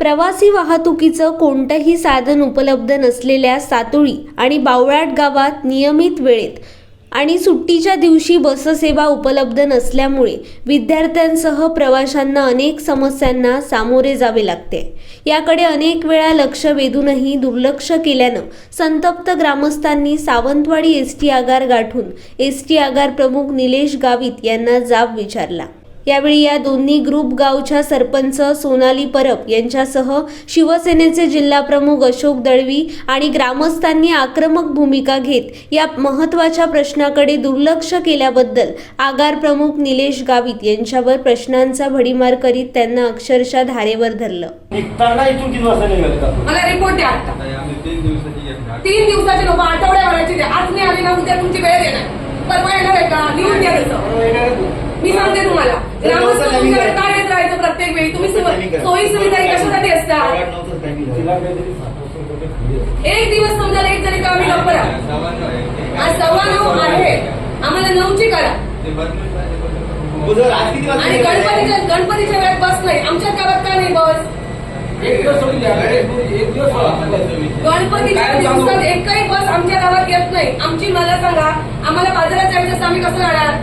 प्रवासी वाहतुकीचं कोणतंही साधन उपलब्ध नसलेल्या सातोळी आणि बावळाट गावात नियमित वेळेत आणि सुट्टीच्या दिवशी बससेवा उपलब्ध नसल्यामुळे विद्यार्थ्यांसह प्रवाशांना अनेक समस्यांना सामोरे जावे लागते. याकडे अनेक वेळा लक्ष वेधूनही दुर्लक्ष केल्यानं संतप्त ग्रामस्थांनी सावंतवाडी एस टी आगार गाठून एस टी आगार प्रमुख निलेश गावित यांना जाब विचारला. यावेळी या दोन्ही ग्रुप गावच्या सरपंच सोनाली परब यांच्यासह शिवसेनेचे जिल्हाप्रमुख अशोक दळवी आणि ग्रामस्थांनी आक्रमक भूमिका घेत या महत्त्वाच्या प्रश्नाकडे दुर्लक्ष केल्याबद्दल आगार प्रमुख निलेश गावित यांच्यावर प्रश्नांचा भडीमार करीत त्यांना अक्षरशः धारेवर धरलं. मला रिपोर्ट द्या तीन दिवसाची लोक आठवड्याभराची द्या. आज मी आली ना उद्या तुमची वेळ देणार. परवा येणार आहे का? लिहून द्या तसं. मी सांगते तुम्हाला. ग्रामस्थ तुमच्याकडे काय येत राहायचं प्रत्येक वेळी? तुम्ही सोयी सुविधा कशासाठी काहीतरी एक दिवस समजा एक जरी का आम्ही लवकर. आज सव्वा नऊ आहे. आम्हाला नऊची वाजता आणि? गणपतीच्या गणपतीच्या वेळेत बस नाही. आमच्या गावात का नाही बस. गणपतीच्या? दिवसात एकही बस आमच्या गावात येत नाही. आमची मला सांगा आम्हाला बाजारात जायचं असतं आम्ही कसं जाणार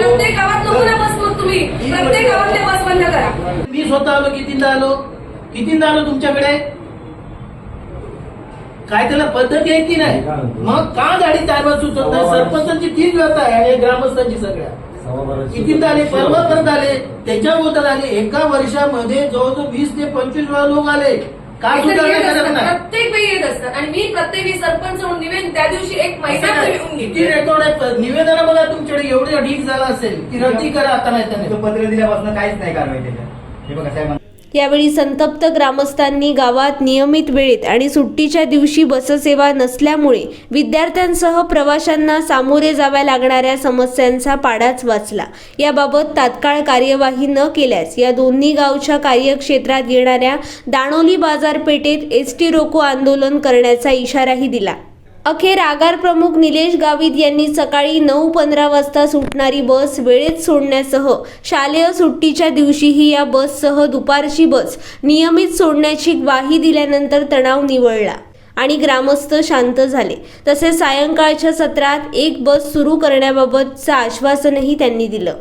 प्रत्येक गावात नको ना बस मग तुम्ही. प्रत्येक गावातले बस बंद करा. मी स्वतः आलो कितींदा आलो? कितींदा आलो तुमच्याकडे? काय त्याला पद्धती आहे की नाही? मग का गाडी चालवत सुचत नाही? सरपंचांची तीच व्यथा आहे आणि ग्रामस्थांची सगळ्या. कितींदा आले? परवा परत आले. त्याच्या आले. एका वर्षामध्ये जवळजवळ वीस ते पंचवीस वेळा लोक आले. काय इथे सुधारणा येत करत असतात, नाही प्रत्येक वेळी येत असतात आणि मी प्रत्येक वेळी सरपंच म्हणून निवेदन त्या दिवशी एक महिना येऊन किती घेतली रेकॉर्ड आहे निवेदन बघा तुमच्याकडे एवढे ढीक झाला असेल की रद्दी करा आता नाही. तर तो. पत्र दिल्यापासून काहीच नाही कारवाई त्याच्यात. हे बघा साहेब यावेळी संतप्त ग्रामस्थांनी गावात नियमित वेळेत आणि सुट्टीच्या दिवशी बससेवा नसल्यामुळे विद्यार्थ्यांसह प्रवाशांना सामोरे जाव्या लागणाऱ्या समस्यांचा पाडाच वाचला. याबाबत तात्काळ कार्यवाही न केल्यास या दोन्ही गावच्या कार्यक्षेत्रात येणाऱ्या दाणोली बाजारपेठेत एस टी रोको आंदोलन करण्याचा इशाराही दिला. अखेर आगार प्रमुख निलेश गावित यांनी सकाळी नऊ पंधरा वाजता सुटणारी बस वेळेत सोडण्यासह शालेय सुट्टीच्या दिवशीही या बससह दुपारची बस नियमित सोडण्याची ग्वाही दिल्यानंतर तणाव निवळला आणि ग्रामस्थ शांत झाले. तसेच सायंकाळच्या सत्रात एक बस सुरू करण्याबाबतचं आश्वासनही त्यांनी दिलं.